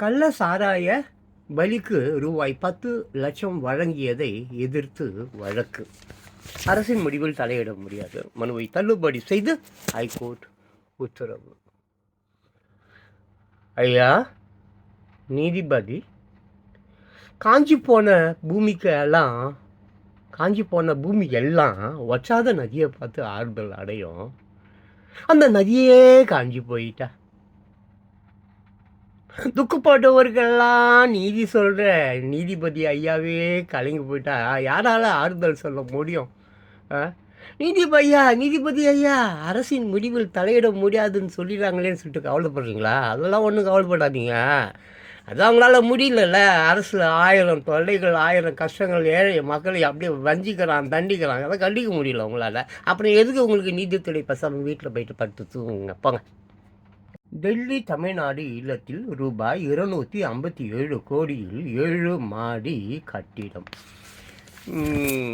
கள்ள சாராய பலிக்கு ரூபாய் பத்து லட்சம் வழங்கியதை எதிர்த்து வழக்கு. அரசின் முடிவில் தலையிட முடியாது. மனுவை தள்ளுபடி செய்து ஹைகோர்ட் உத்தரவு. ஐயா நீதிபதி காஞ்சி போன பூமிக்கு எல்லாம் காஞ்சி போன பூமி எல்லாம் வற்றாத நதியை பார்த்து ஆறுதல் அடையும். அந்த நதியே காஞ்சி போயிட்டா. துக்கப்பட்டவர்கள்லாம் நீதி சொல்கிற நீதிபதி ஐயாவே கலங்கி போயிட்டா. யாரால ஆறுதல் சொல்ல முடியும்? ஆ? நீதிபதி ஐயா நீதிபதி ஐயா அரசின் முடிவில் தலையிட முடியாதுன்னு சொல்லிடுறாங்களேன்னு சொல்லிட்டு கவலைப்படுறீங்களா? அதெல்லாம் ஒன்றும் கவலைப்படாதீங்க. அது அவங்களால முடியலல்ல. அரசில் ஆயிரம் தொல்லைகள் ஆயிரம் கஷ்டங்கள் ஏழை மக்களை அப்படியே வஞ்சிக்கிறான் தண்டிக்கிறான். அதை கண்டிக்க முடியல உங்களால். அப்புறம் எதுக்கு உங்களுக்கு நீதித்துறை பசங்க வீட்டில் போயிட்டு படுத்து தூங்குங்க? போங்க. டெல்லி தமிழ்நாடு இல்லத்தில் ரூபாய் இருநூற்றி ஐம்பத்தி ஏழு கோடியில் ஏழு மாடி கட்டிடம்.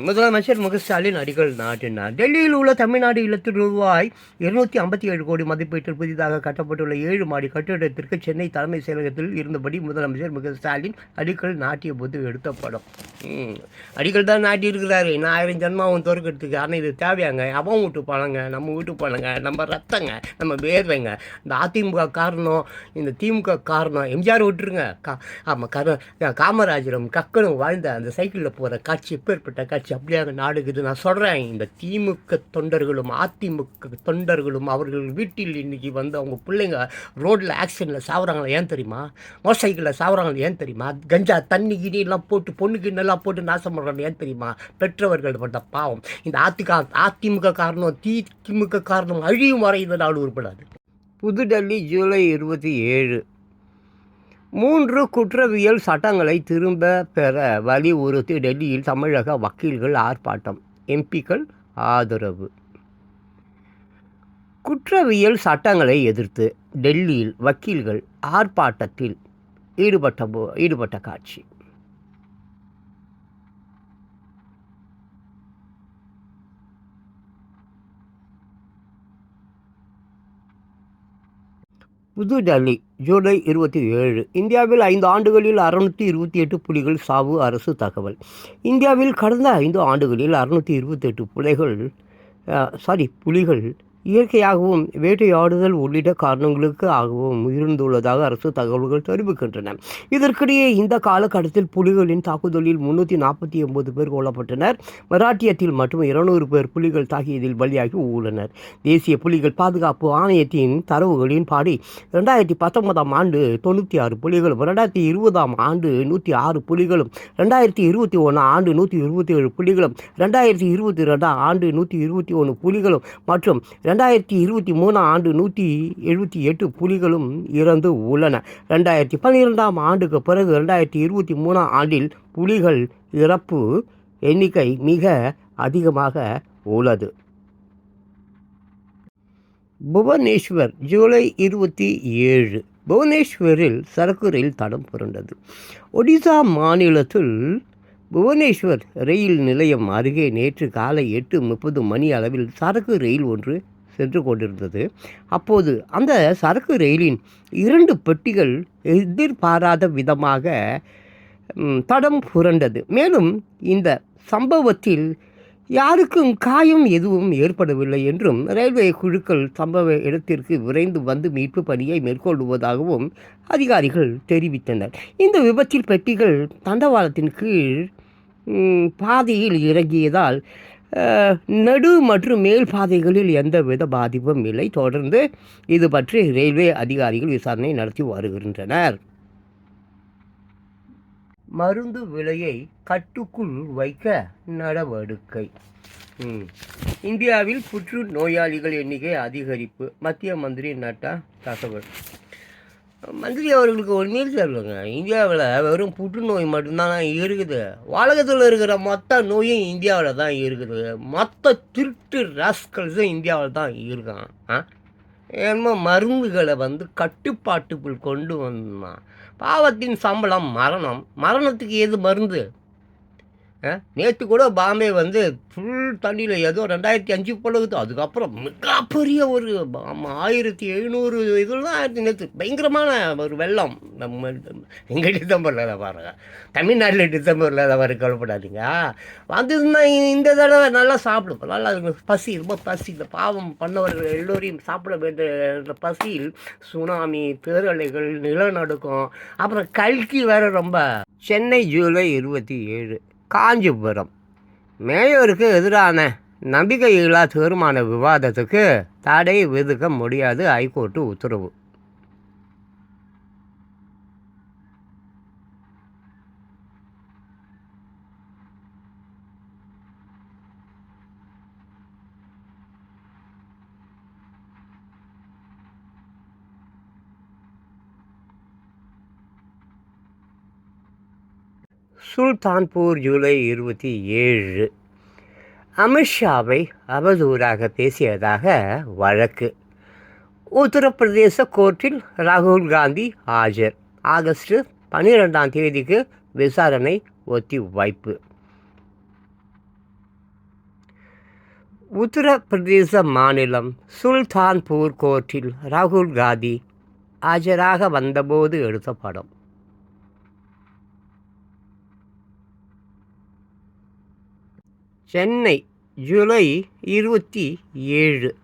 முதலமைச்சர் மு ஸ்டாலின் அடிக்கல் நாட்டினார். டெல்லியில் உள்ள தமிழ்நாடு இல்லத்தில் ரூபாய் இருநூற்றி ஐம்பத்தி ஏழு கோடி மதிப்பீட்டில் புதிதாக கட்டப்பட்டுள்ள ஏழு மாடி கட்டிடத்திற்கு சென்னை தலைமை செயலகத்தில் இருந்தபடி முதலமைச்சர் மு ஸ்டாலின் அடிக்கல் நாட்டிய போது எடுத்த படம். ம், அடிக்கல் தான் நாட்டி இருக்கிறாரு. நான் ஆயிரம் ஜென்மாவும் தோற்கிறதுக்கு ஆனால் இது தேவையாங்க. அவன் வீட்டு பழங்க நம்ம வீட்டு பழங்க நம்ம ரத்தங்க. நம்ம வேர்வைங்க. இந்த அதிமுக காரணம் இந்த திமுக காரணம் எம்ஜிஆர் விட்டுருங்க. கா ஆமாம் கர காமராஜரும் கக்கனும் வாழ்ந்த அந்த சைக்கிளில் போகிற காட்சி எப்பேற்பட்ட காட்சி அப்படியே அங்கே நாடுக்குது நான் சொல்கிறேன் இந்த திமுக தொண்டர்களும் அதிமுக தொண்டர்களும் அவர்கள் வீட்டில் இன்னைக்கு வந்து அவங்க பிள்ளைங்க ரோட்டில் ஆக்சிடெண்ட்டில் சாவுறாங்களா ஏன் தெரியுமா? மோட்டர் சைக்கிளில் சாவுறாங்களா ஏன் தெரியுமா? கஞ்சா தண்ணி கிணியெல்லாம் போட்டு பொண்ணு கிண்ணெல்லாம் போட்டு நாசம் பண்ணுறாங்க ஏன் தெரியுமா? பெற்றவர்கள் பட்ட பாவம். இந்த அதிக அதிமுக காரணம் திமுக காரணம் அழியும் வரை இந்த நாடு உருப்படாது. புதுடெல்லி ஜூலை இருபத்தி ஏழு. மூன்று குற்றவியல் சட்டங்களை திரும்ப பெற வலியுறுத்தி டெல்லியில் தமிழக வக்கீல்கள் ஆர்ப்பாட்டம். எம்பிக்கள் ஆதரவு. குற்றவியல் சட்டங்களை எதிர்த்து டெல்லியில் வக்கீல்கள் ஆர்ப்பாட்டத்தில் ஈடுபட்ட போ ஈடுபட்ட காட்சி. புதுடெல்லி ஜூலை இருபத்தி ஏழு. இந்தியாவில் ஐந்து ஆண்டுகளில் அறுநூற்றி இருபத்தி எட்டு புலிகள் சாவு அரசு தகவல். இந்தியாவில் கடந்த ஐந்து ஆண்டுகளில் அறுநூற்றி இருபத்தி எட்டு புலிகள் சாரி புலிகள் இயற்கையாகவும் வேட்டையாடுதல் உள்ளிட்ட காரணங்களுக்கு ஆகவும் இருந்துள்ளதாக அரசு தகவல்கள் தெரிவிக்கின்றன. இதற்கிடையே இந்த காலகட்டத்தில் புலிகளின் தாக்குதலில் முன்னூற்றி நாற்பத்தி ஒன்பது பேர் கொல்லப்பட்டனர். மராட்டியத்தில் மட்டும் இருநூறு பேர் புலிகள் தாக்கியதில் பலியாகி உள்ளனர். தேசிய புலிகள் பாதுகாப்பு ஆணையத்தின் தரவுகளின் பாடி ரெண்டாயிரத்தி பத்தொன்பதாம் ஆண்டு தொண்ணூற்றி ஆறு புலிகளும் ரெண்டாயிரத்தி இருபதாம் ஆண்டு நூற்றி ஆறு புலிகளும் ரெண்டாயிரத்தி இருபத்தி ஒன்று ஆண்டு நூற்றி இருபத்தி ஏழு புலிகளும் ரெண்டாயிரத்தி இருபத்தி ரெண்டாம் ஆண்டு நூற்றி இருபத்தி ஒன்று புலிகளும் மற்றும் ரெண்டாயிரத்தி இருபத்தி மூணாம் ஆண்டு நூற்றி எழுபத்தி எட்டு புலிகளும் இறந்து உள்ளன. ரெண்டாயிரத்தி பன்னிரெண்டாம் ஆண்டுக்கு பிறகு ரெண்டாயிரத்தி இருபத்தி மூணாம் ஆண்டில் புலிகள் இறப்பு எண்ணிக்கை மிக அதிகமாக உள்ளது. புவனேஸ்வர் ஜூலை இருபத்தி ஏழு. புவனேஸ்வரில் சரக்கு ரயில் தடம் புரண்டது. ஒடிசா மாநிலத்தில் புவனேஸ்வர் ரயில் நிலையம் அருகே நேற்று காலை எட்டு முப்பது மணி அளவில் சரக்கு ரயில் ஒன்று சென்று கொண்டிருந்தது. அப்போது அந்த சரக்கு ரயிலின் இரண்டு பெட்டிகள் எதிர்பாராத விதமாக தடம் புரண்டது. மேலும் இந்த சம்பவத்தில் யாருக்கும் காயம் எதுவும் ஏற்படவில்லை என்றும் ரயில்வே குழுக்கள் சம்பவ இடத்திற்கு விரைந்து வந்து மீட்பு பணியை மேற்கொள்வதாகவும் அதிகாரிகள் தெரிவித்தனர். இந்த விபத்தில் பெட்டிகள் தண்டவாளத்தின் கீழ் பாதையில் இறங்கியதால் நடு மற்றும் மேல் பாதைகளில் எந்தவித பாதிப்பும் இல்லை. தொடர்ந்து இது பற்றி ரயில்வே அதிகாரிகள் விசாரணை நடத்தி வருகின்றனர். மருந்து விலையை கட்டுக்குள் வைக்க நடவடிக்கை. இந்தியாவில் புற்று நோயாளிகள் எண்ணிக்கை அதிகரிப்பு. மத்திய மந்திரி நட்டா தகவல். மந்திரி அவர்களுக்கு ஒன்றுமே தெரியலங்க இந்தியாவில் வெறும் புற்றுநோய் மட்டும்தான் இருக்குது? உலகத்தில் இருக்கிற மொத்த நோயும் இந்தியாவில் தான் இருக்குது. மொத்த திருட்டு ராஸ்கல்ஸும் இந்தியாவில் தான் இருக்கான். ஆ? என்னமோ மருந்துகளை வந்து கட்டுப்பாட்டுக்குள் கொண்டு வந்தான். பாவத்தின் சம்பளம் மரணம். மரணத்துக்கு எது மருந்து? நேற்று கூட பாம்பே வந்து ஃபுல் தண்ணியில் ஏதோ ரெண்டாயிரத்தி அஞ்சு பழகுது. அதுக்கப்புறம் மிகப்பெரிய ஒரு ஆயிரத்தி எழுநூறு இதெல்லாம் ஆயிரத்தி நேற்று பயங்கரமான ஒரு வெள்ளம். நம்ம எங்கள் டிசம்பரில் தான் பாருங்க. தமிழ்நாட்டில் டிசம்பரில் தான் வர கவலைப்படாதீங்க. வந்ததுன்னா இந்த தடவை நல்லா சாப்பிடும் நல்லா பசி ரொம்ப பசி. இந்த பாவம் பண்ணவர்கள் எல்லோரையும் சாப்பிட வேண்டிய பசியில் சுனாமி பேரலைகள் நிலநடுக்கம் அப்புறம் கல்கி வேறு ரொம்ப. சென்னை ஜூலை இருபத்தி ஏழு. காஞ்சிபுரம் மேயருக்கு எதிரான நம்பிக்கையில்லா தீர்மான விவாதத்துக்கு தடை விதிக்க முடியாது ஐகோர்ட்டு உத்தரவு. சுல்தான்பூர் ஜூலை இருபத்தி ஏழு. அமித்ஷாவை அவதூறாக பேசியதாக வழக்கு. உத்தரப்பிரதேச கோர்ட்டில் ராகுல் காந்தி ஆஜர். ஆகஸ்ட் பன்னிரெண்டாம் தேதிக்கு விசாரணை ஒத்தி வைப்பு. உத்தரப்பிரதேச மாநிலம் சுல்தான்பூர் கோர்ட்டில் ராகுல் காந்தி ஆஜராக வந்தபோது எடுத்த படம். சென்னை ஜூலை இருபத்தி ஏழு.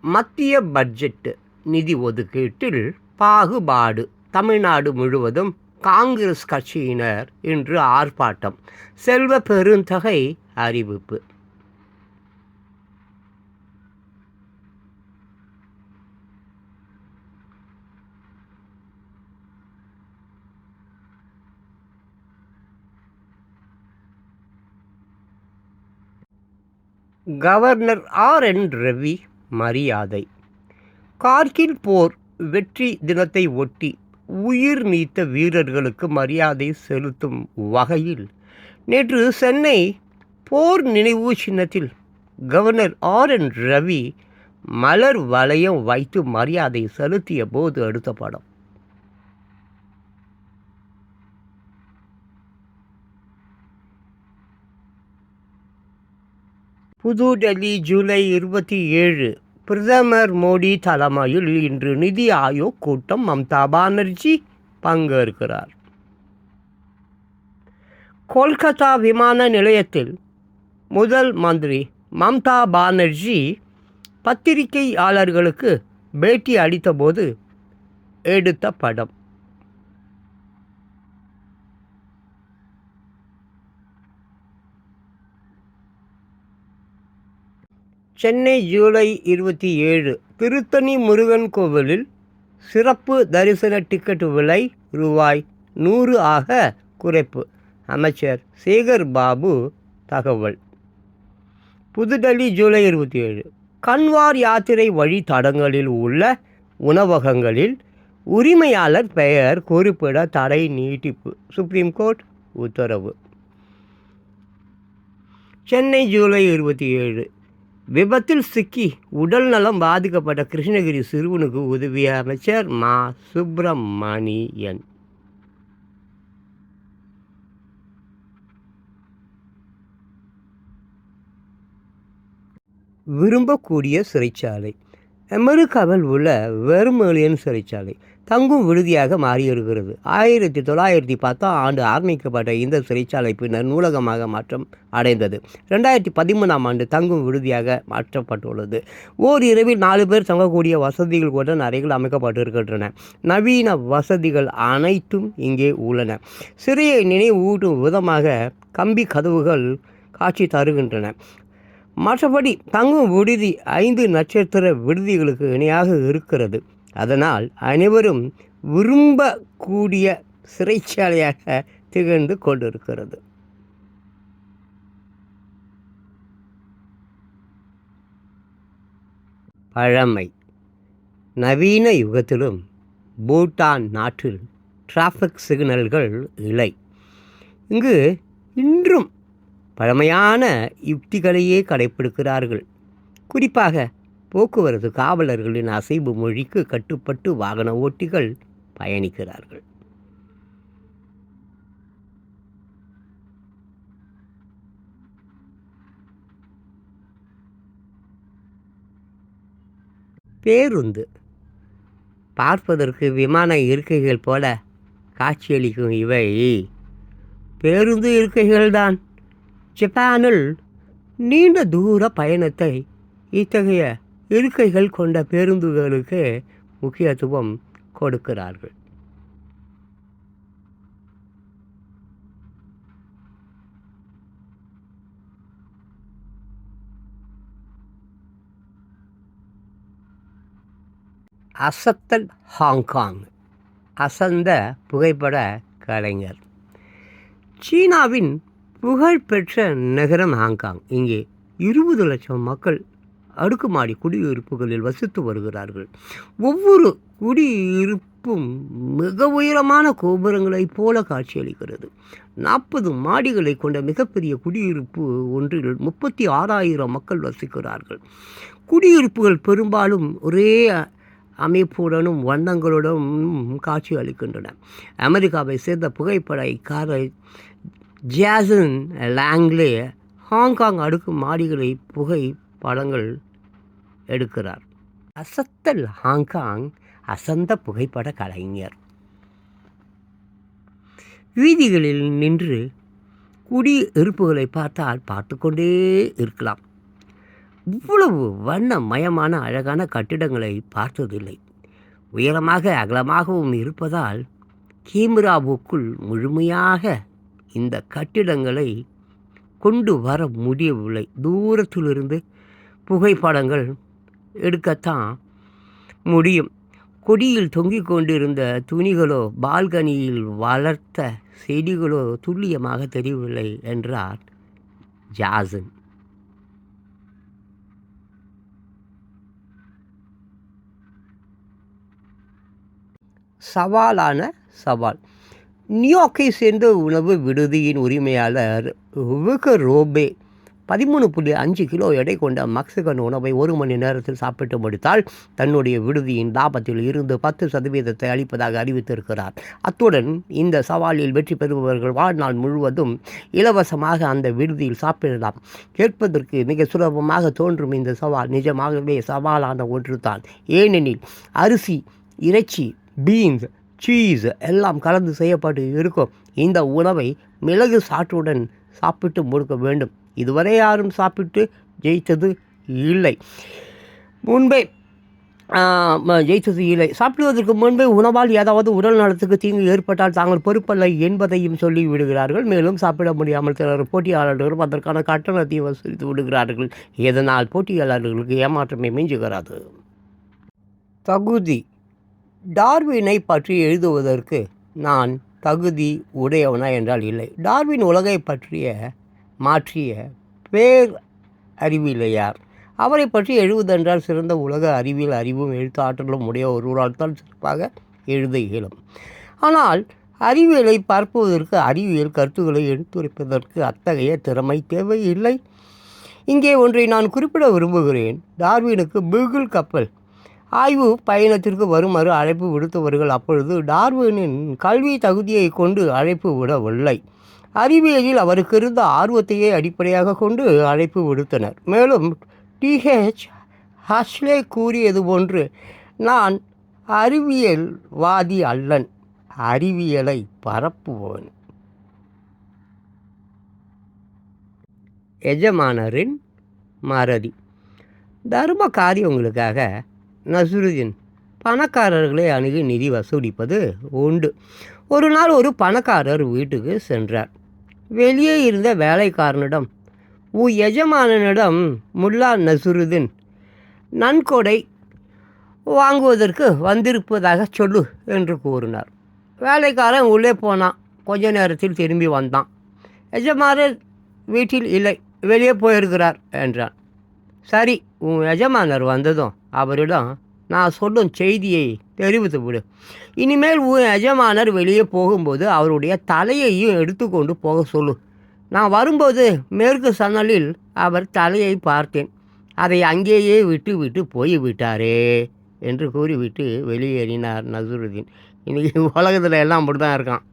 மத்திய பட்ஜெட் நிதி ஒதுக்கீட்டில் பாகுபாடு. தமிழ்நாடு முழுவதும் காங்கிரஸ் கட்சியினர் இன்று ஆர்ப்பாட்டம். செல்வ பெருந்தகை அறிவிப்பு. Governor R. என். ரவி மரியாதை. கார்கில் போர் வெற்றி தினத்தை ஒட்டி உயிர் நீத்த வீரர்களுக்கு மரியாதை செலுத்தும் வகையில் நேற்று சென்னை போர் நினைவு சின்னத்தில் கவர்னர் ஆர். என். ரவி மலர் வளையம் வைத்து மரியாதை செலுத்திய போது அடுத்த படம். புதுடெல்லி ஜூலை இருபத்தி ஏழு பிரதமர் மோடி தலைமையில் இன்று நிதி ஆயோக் கூட்டம் மம்தா பானர்ஜி பங்கேற்கிறார். கொல்கத்தா விமான நிலையத்தில் முதல் மந்திரி மம்தா பானர்ஜி பத்திரிகையாளர்களுக்கு பேட்டி அளித்தபோது எடுத்த படம். சென்னை ஜூலை இருபத்தி ஏழு திருத்தணி முருகன் கோவிலில் சிறப்பு தரிசன டிக்கெட் விலை ரூபாய் நூறு ஆக குறைப்பு. அமைச்சர் சேகர் பாபு தகவல். புதுடெல்லி ஜூலை இருபத்தி ஏழு. கன்வார் யாத்திரை வழித்தடங்களில் உள்ள உணவகங்களில் உரிமையாளர் பெயர் குறிப்பிட தடை நீட்டிப்பு. சுப்ரீம் கோர்ட் உத்தரவு. சென்னை ஜூலை இருபத்தி ஏழு. விபத்தில் சிக்கி உடல் நலம் பாதிக்கப்பட்ட கிருஷ்ணகிரி சிறுவனுக்கு உதவிய அமைச்சர் மா. சுப்பிரமணியன். விரும்பக்கூடிய சிறைச்சாலை. அமெரிக்காவில் உள்ள வெர்மலியன் சிறைச்சாலை. தங்கும் விடுதியாக மாறியிருக்கிறது. ஆயிரத்தி தொள்ளாயிரத்தி பத்தாம் ஆண்டு ஆரம்பிக்கப்பட்ட இந்த சிறைச்சாலை பின்னர் நூலகமாக மாற்றம் அடைந்தது. ரெண்டாயிரத்தி பதிமூணாம் ஆண்டு தங்கும் விடுதியாக மாற்றப்பட்டுள்ளது. ஓர் இரவில் நாலு பேர் தங்கக்கூடிய வசதிகள் கொண்ட அறைகள் அமைக்கப்பட்டிருக்கின்றன. நவீன வசதிகள் அனைத்தும் இங்கே உள்ளன. சிறையை நினைவூட்டும் விதமாக கம்பி கதவுகள் காட்சி தருகின்றன. மற்றபடி தங்கும் விடுதி ஐந்து நட்சத்திர விடுதிகளுக்கு இணையாக இருக்கிறது. அதனால் அனைவரும் விரும்பக்கூடிய சிறைச்சாலையாக திகழ்ந்து கொண்டிருக்கிறது. பழமை. நவீன யுகத்திலும் பூட்டான் நாட்டில் டிராஃபிக் சிக்னல்கள் இல்லை. இங்கு இன்றும் பழமையான யுக்திகளையே கடைப்பிடிக்கிறார்கள். குறிப்பாக போக்குவரத்து காவலர்களின் அசைவு மொழிக்கு கட்டுப்பட்டு வாகன ஓட்டிகள் பயணிக்கிறார்கள். பேருந்து. பார்ப்பதற்கு விமான இருக்கைகள் போல காட்சியளிக்கும் இவை. பேருந்து இருக்கைகள்தான். ஜப்பானில் நீண்ட தூர பயணத்தை இத்தகைய இருக்கைகள் கொண்ட பேருந்துகளுக்கு முக்கியத்துவம் கொடுக்கிறார்கள். அசத்தல் ஹாங்காங் அசந்த புகைப்பட கலைஞர். சீனாவின் புகழ்பெற்ற நகரம் ஹாங்காங். இங்கே இருபது லட்சம் மக்கள் அடுக்குமாடி குடியிருப்புகளில் வசித்து வருகிறார்கள். ஒவ்வொரு குடியிருப்பும் மிக உயரமான கோபுரங்களைப் போல காட்சியளிக்கிறது. நாற்பது மாடிகளை கொண்ட மிகப்பெரிய குடியிருப்பு ஒன்றில் முப்பத்தி ஆறாயிரம் மக்கள் வசிக்கிறார்கள். குடியிருப்புகள் பெரும்பாலும் ஒரே அமைப்புடனும் வண்ணங்களுடனும் காட்சி அளிக்கின்றன அமெரிக்காவை சேர்ந்த புகைப்படக்காரர் ஜாசன் லாங்லே ஹாங்காங் அடுக்கு மாடிகளை புகை படங்கள் எடுக்கிறார். அசத்தல் ஹாங்காங் அசந்த புகைப்பட கலைஞர். வீதிகளில் நின்று குடி இருப்புகளை பார்த்தால் பார்த்து கொண்டே இருக்கலாம். இவ்வளவு வண்ணமயமான அழகான கட்டிடங்களை பார்த்ததில்லை. உயரமாக அகலமாகவும் இருப்பதால் கேமராவுக்குள் முழுமையாக இந்த கட்டிடங்களை கொண்டு வர முடியவில்லை. தூரத்திலிருந்து புகைப்படங்கள் எடுக்கத்தான் முடியும். கொடியில் தொங்கிக் கொண்டிருந்த துணிகளோ பால்கனியில் வளர்த்த செடிகளோ துல்லியமாக தெரியவில்லை என்றார் ஜாசன். சவாலான சவால். நியூயார்க்கை சேர்ந்த உணவு விடுதியின் உரிமையாளர் விக ரோபே பதிமூணு புள்ளி அஞ்சு கிலோ எடை கொண்ட மக்சிகன் உணவை ஒரு மணி நேரத்தில் சாப்பிட்டு முடித்தால் தன்னுடைய விடுதியின் லாபத்தில் இருந்து பத்து சதவீதத்தை அளிப்பதாக அறிவித்திருக்கிறார். அத்துடன் இந்த சவாலில் வெற்றி பெறுபவர்கள் வாழ்நாள் முழுவதும் இலவசமாக அந்த விடுதியில் சாப்பிடலாம். கேட்பதற்கு மிக சுலபமாக தோன்றும் இந்த சவால் நிஜமாகவே சவாலான ஒன்று தான் ஏனெனில் அரிசி இறைச்சி பீன்ஸ் சீஸ் எல்லாம் கலந்து செய்யப்பட்டு இருக்கும். இந்த உணவை மிளகு சாற்றுடன் சாப்பிட்டு முடுக்க வேண்டும். இதுவரை யாரும் சாப்பிட்டு ஜெயித்தது இல்லை. முன்பே ஜெயித்தது இல்லை. சாப்பிடுவதற்கு முன்பே உணவால் ஏதாவது உடல் நலத்துக்கு தீங்கு ஏற்பட்டால் தாங்கள் பொறுப்பல்ல என்பதையும் சொல்லி விடுகிறார்கள். மேலும் சாப்பிட முடியாமல் சிலர் போட்டியாளர்களும் அதற்கான கட்டணத்தை வசூலித்து விடுகிறார்கள். இதனால் போட்டியாளர்களுக்கு ஏமாற்றமே மிஞ்சுகிறது. தகுதி. டார்வினை பற்றி எழுதுவதற்கு நான் தகுதி உடையவனா என்றால் இல்லை. டார்வின் உலகை பற்றிய மாற்றிய பேர் அறிவிலையார் அவரை பற்றி எழுவதென்றால் சிறந்த உலக அறிவியல் அறிவும் எழுத்து ஆற்றலும் உடைய ஒருவரால் தான் சிறப்பாக எழுத இயலும். ஆனால் அறிவியலை பார்ப்பதற்கு அறிவியல் கருத்துக்களை எடுத்துரைப்பதற்கு அத்தகைய திறமை தேவையில்லை. இங்கே ஒன்றை நான் குறிப்பிட விரும்புகிறேன். டார்வினுக்கு பிகில் கப்பல் ஆய்வு பயணத்திற்கு வருமாறு அழைப்பு விடுத்தவர்கள் அப்பொழுது டார்வினின் கல்வி தகுதியை கொண்டு அழைப்பு விடவில்லை. அறிவியலில் அவருக்கு இருந்த ஆர்வத்தையே அடிப்படையாக கொண்டு அழைப்பு விடுத்தனர். மேலும் டிஹெச் ஹஸ்லே கூறியது போன்று நான் அறிவியல்வாதி அல்லன் அறிவியலை பரப்புபவன். எஜமானரின் மறதி. தர்ம காரியங்களுக்காக நசுருதீன் பணக்காரர்களை அணுகி நிதி வசூலிப்பது உண்டு. ஒரு நாள் ஒரு பணக்காரர் வீட்டுக்கு சென்றார். வெளியே இருந்த வேலைக்காரனிடம் உன் எஜமானனிடம் முல்லா நசுருதீன் நன்கொடை வாங்குவதற்கு வந்திருப்பதாக சொல்லு என்று கூறினார். வேலைக்காரன் உள்ளே போனான். கொஞ்ச நேரத்தில் திரும்பி வந்தான். எஜமானர் வீட்டில் இல்லை வெளியே போயிருக்கிறார் என்றான். சரி உன் எஜமானர் வந்ததும் அவரிடம் நான் சொல்லும் செய்தியை தெரிவித்து விடு. இனிமேல் உன் எஜமானர் வெளியே போகும்போது அவருடைய தலையையும் எடுத்துக்கொண்டு போக சொல்லு. நான் வரும்போது மேற்கு சன்னலில் அவர் தலையை பார்த்தேன். அதை அங்கேயே விட்டு விட்டு போய் விட்டாரே என்று கூறிவிட்டு வெளியேறினார் நசுருதீன். இன்னைக்கு உலகத்தில் எல்லாம் அப்படி தான் இருக்கான்.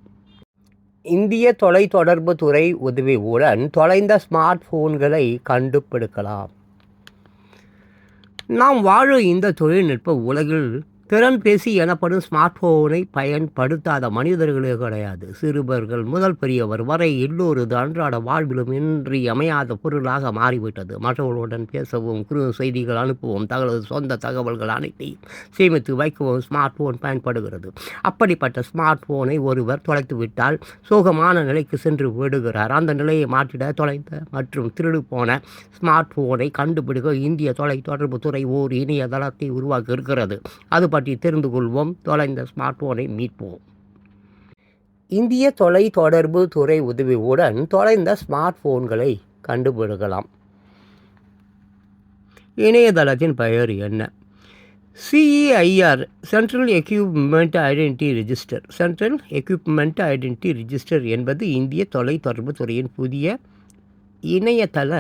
இந்திய தொலைத்தொடர்பு துறை உதவியுடன் தொலைந்த ஸ்மார்ட் ஃபோன்களை கண்டுபிடிக்கலாம். நாம் வாழும் இந்த தொழில்நுட்ப உலகில் திறன்பேசி எனப்படும் ஸ்மார்ட் ஃபோனை பயன்படுத்தாத மனிதர்களே கிடையாது. சிறுவர்கள் முதல் பெரியவர் வரை எல்லோரது அன்றாட வாழ்விலும் இன்றியமையாத பொருளாக மாறிவிட்டது. மற்றவர்களுடன் பேசவும் குறு செய்திகள் அனுப்பவும் தங்களது சொந்த தகவல்கள் அனைத்தையும் சேமித்து வைக்கவும் ஸ்மார்ட் ஃபோன் பயன்படுகிறது. அப்படிப்பட்ட ஸ்மார்ட் ஃபோனை ஒருவர் தொலைத்துவிட்டால் சோகமான நிலைக்கு சென்று விடுகிறார். அந்த நிலையை மாற்றிட தொலைந்த மற்றும் திருடு போன ஸ்மார்ட் ஃபோனை கண்டுபிடிக்க இந்திய தொலைத்தொடர்பு துறை ஓர் இணையதளத்தை உருவாக்கி இருக்கிறது அது பற்றி தெரிந்து கொள்வோம். தொலைந்த ஸ்மார்ட் போனை மீட்போம். இந்திய தொலை தொடர்பு துறை உதவியுடன் தொலைந்த ஸ்மார்ட் போன்களை கண்டுபிடிக்கலாம். இணையதளத்தின் பெயர் என்ன? CEIR central equipment identity register central equipment identity register என்பது இந்திய தொலைத்தொடர்பு துறையின் புதிய இணையதள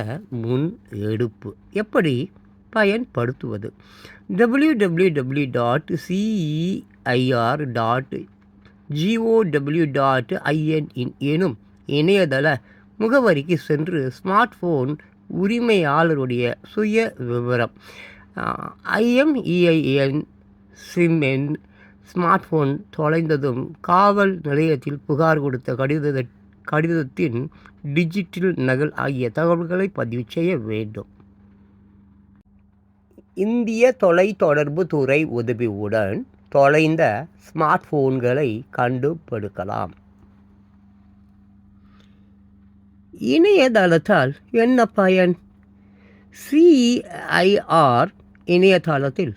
முன் எடுப்பு. எப்படி? பயன்படுத்துவது. W W W dot CEIR dot GOW dot IN எனும் இணையதள முகவரிக்கு சென்று ஸ்மார்ட் ஃபோன் உரிமையாளருடைய சுய விவரம் ஐஎம்இஐஎன் சிம் என் ஸ்மார்ட் ஃபோன் தொலைந்ததும் காவல் நிலையத்தில் புகார் கொடுத்த கடித கடிதத்தின் டிஜிட்டல் நகல் ஆகிய தகவல்களை பதிவு செய்ய வேண்டும். இந்திய தொலைத்தொடர்பு துறை உதவியுடன் தொலைந்த ஸ்மார்ட் போன்களை கண்டுபிடிக்கலாம். இணையதளத்தால் என்ன பயன்? சிஐஆர் இணையதளத்தில்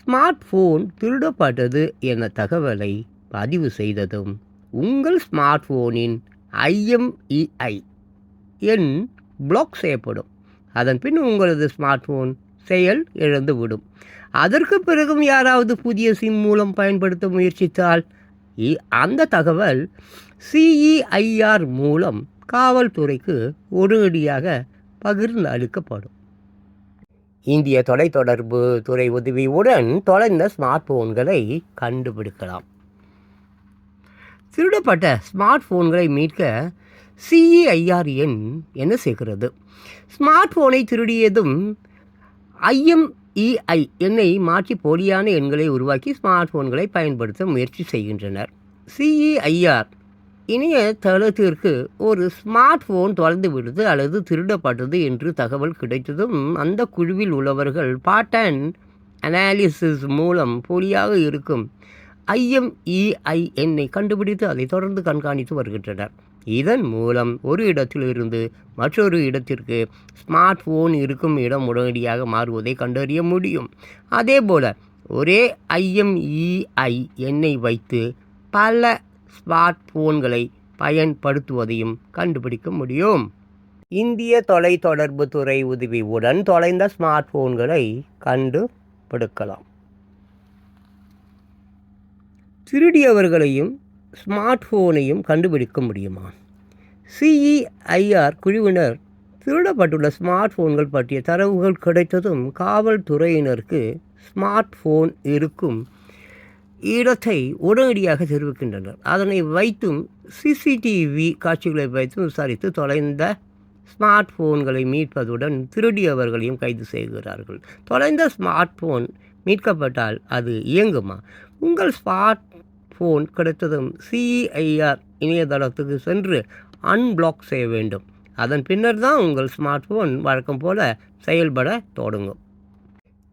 ஸ்மார்ட் ஃபோன் திருடப்பட்டது என தகவலை பதிவு செய்ததும் உங்கள் ஸ்மார்ட் ஃபோனின் ஐஎம்இஐ எண் பிளாக் செய்யப்படும். அதன் பின் உங்களது ஸ்மார்ட் ஃபோன் செயல் இழந்துவிடும். அதற்கு பிறகும் யாராவது புதிய சிம் மூலம் பயன்படுத்த முயற்சித்தால் அந்த தகவல் சிஇஐஆர் மூலம் காவல்துறைக்கு உடனடியாக பகிர்ந்து அளிக்கப்படும். இந்திய தொலைத்தொடர்பு துறை உதவியுடன் தொலைந்த ஸ்மார்ட் போன்களை கண்டுபிடிக்கலாம். திருடப்பட்ட ஸ்மார்ட் போன்களை மீட்க சிஇஐஆர் எண் என்ன செய்கிறது? ஸ்மார்ட் போனை திருடியதும் ஐஎம்இஐ எண்ணை மாற்றி போலியான எண்களை உருவாக்கி ஸ்மார்ட் போன்களை பயன்படுத்த முயற்சி செய்கின்றனர். சிஇஐஆர் இணைய தளத்திற்கு ஒரு ஸ்மார்ட் ஃபோன் தொலைந்து விடுது அல்லது திருடப்பட்டது என்று தகவல் கிடைத்ததும் அந்த குழுவில் உள்ளவர்கள் பாட்டன் அனாலிசிஸ் மூலம் போலியாக இருக்கும் ஐஎம்இஐ எண்ணை கண்டுபிடித்து அதை தொடர்ந்து கண்காணித்து வருகின்றனர். இதன் மூலம் ஒரு இடத்திலிருந்து மற்றொரு இடத்திற்கு ஸ்மார்ட் ஃபோன் இருக்கும் இடம் உடனடியாக மாறுவதை கண்டறிய முடியும். அதேபோல் ஒரே ஐஎம்இஐ எண்ணை வைத்து பல ஸ்மார்ட் ஃபோன்களை பயன்படுத்துவதையும் கண்டுபிடிக்க முடியும். இந்திய தொலைத்தொடர்பு துறை உதவியுடன் தொலைந்த ஸ்மார்ட் ஃபோன்களை கண்டுபிடிக்கலாம். திருடியவர்களையும் ஸ்மார்ட் ஃபோனையும் கண்டுபிடிக்க முடியுமா? சிஇஐஆர் குழுவினர் திருடப்பட்டுள்ள ஸ்மார்ட் ஃபோன்கள் பற்றிய தரவுகள் கிடைத்ததும் காவல்துறையினருக்கு ஸ்மார்ட் ஃபோன் இருக்கும் இடத்தை உடனடியாக தெரிவிக்கின்றனர். அதனை வைத்தும் சிசிடிவி காட்சிகளை வைத்தும் விசாரித்து தொலைந்த ஸ்மார்ட் ஃபோன்களை மீட்பதுடன் திருடியவர்களையும் கைது செய்கிறார்கள். தொலைந்த ஸ்மார்ட் ஃபோன் மீட்கப்பட்டால் அது இயங்குமா? உங்கள் ஸ்மார்ட் ஃபோன் கிடைத்ததும் சிஇஐஆர் இணையதளத்துக்கு சென்று அன்பிளாக் செய்ய வேண்டும். அதன் பின்னர் தான் உங்கள் ஸ்மார்ட் ஃபோன் வழக்கம் போல செயல்பட தொடங்கும்.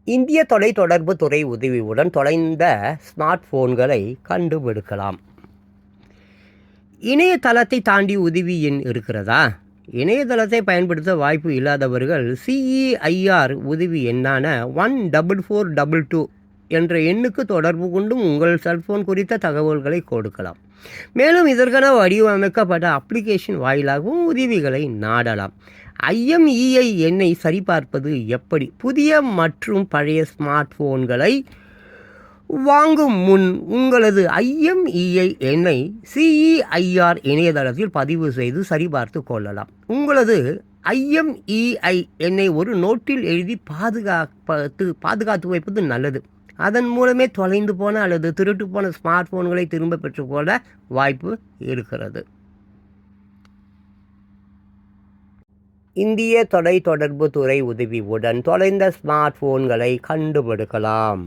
இந்திய தொலைத்தொடர்பு துறை உதவியுடன் தொலைந்த ஸ்மார்ட் ஃபோன்களை கண்டுபிடிக்கலாம். இணையதளத்தை தாண்டி உதவி எண் இருக்கிறதா? இணையதளத்தை பயன்படுத்த வாய்ப்பு இல்லாதவர்கள் சிஇஐஆர் உதவி எண்ணான one double four double two என்ற எண்ணுக்கு தொடர்பு கொண்டும் உங்கள் செல்போன் குறித்த தகவல்களை கொடுக்கலாம். மேலும் இதற்கென வடிவமைக்கப்பட்ட அப்ளிகேஷன் வாயிலாகவும் உதவிகளை நாடலாம். ஐஎம்இஐ எண்ணை சரிபார்ப்பது எப்படி? புதிய மற்றும் பழைய ஸ்மார்ட் ஃபோன்களை வாங்கும் முன் உங்களது ஐஎம்இஐ எண்ணை சிஇஐஆர் இணையதளத்தில் பதிவு செய்து சரிபார்த்து கொள்ளலாம். உங்களது ஐஎம்இஐ எண்ணை ஒரு நோட்டில் எழுதி பாதுகாப்பது பாதுகாத்து வைப்பது நல்லது. அதன் மூலமே தொலைந்து போன அல்லது திருட்டு போன ஸ்மார்ட் ஃபோன்களை திரும்ப பெற்றுக்கொள்ள வாய்ப்பு இருக்கிறது. இந்திய தொலைத்தொடர்பு துறை உதவியுடன் தொலைந்த ஸ்மார்ட் ஃபோன்களை கண்டுபிடிக்கலாம்.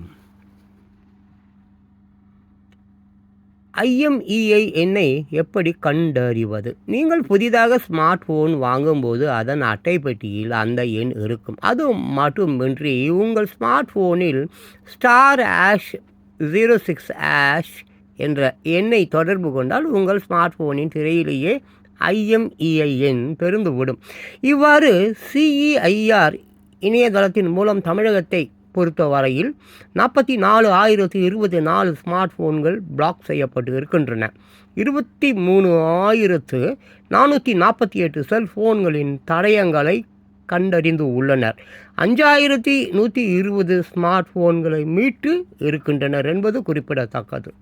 ஐஎம்இஐ எண்ணை எப்படி கண்டறிவது? நீங்கள் புதிதாக ஸ்மார்ட் ஃபோன் வாங்கும்போது அதன் அட்டைப்பெட்டியில் அந்த எண் இருக்கும். அது மட்டுமின்றி உங்கள் ஸ்மார்ட் ஃபோனில் star hash zero six hash என்ற எண்ணை தொடர்பு கொண்டால் உங்கள் ஸ்மார்ட் ஃபோனின் திரையிலேயே ஐஎம்இஐ எண் பெருந்துவிடும். இவ்வாறு சிஇஐஆர் இணையதளத்தின் மூலம் தமிழகத்தை பொறுத்தவரையில் நாற்பத்தி நாலு ஆயிரத்தி இருபத்தி நாலு ஸ்மார்ட் ஃபோன்கள் பிளாக் செய்யப்பட்டு இருக்கின்றன. இருபத்தி மூணு ஆயிரத்து நானூற்றி நாற்பத்தி எட்டு செல்ஃபோன்களின் தடயங்களை கண்டறிந்து உள்ளனர். அஞ்சாயிரத்தி நூற்றி இருபது ஸ்மார்ட் ஃபோன்களை மீட்டு இருக்கின்றனர் என்பது குறிப்பிடத்தக்கது.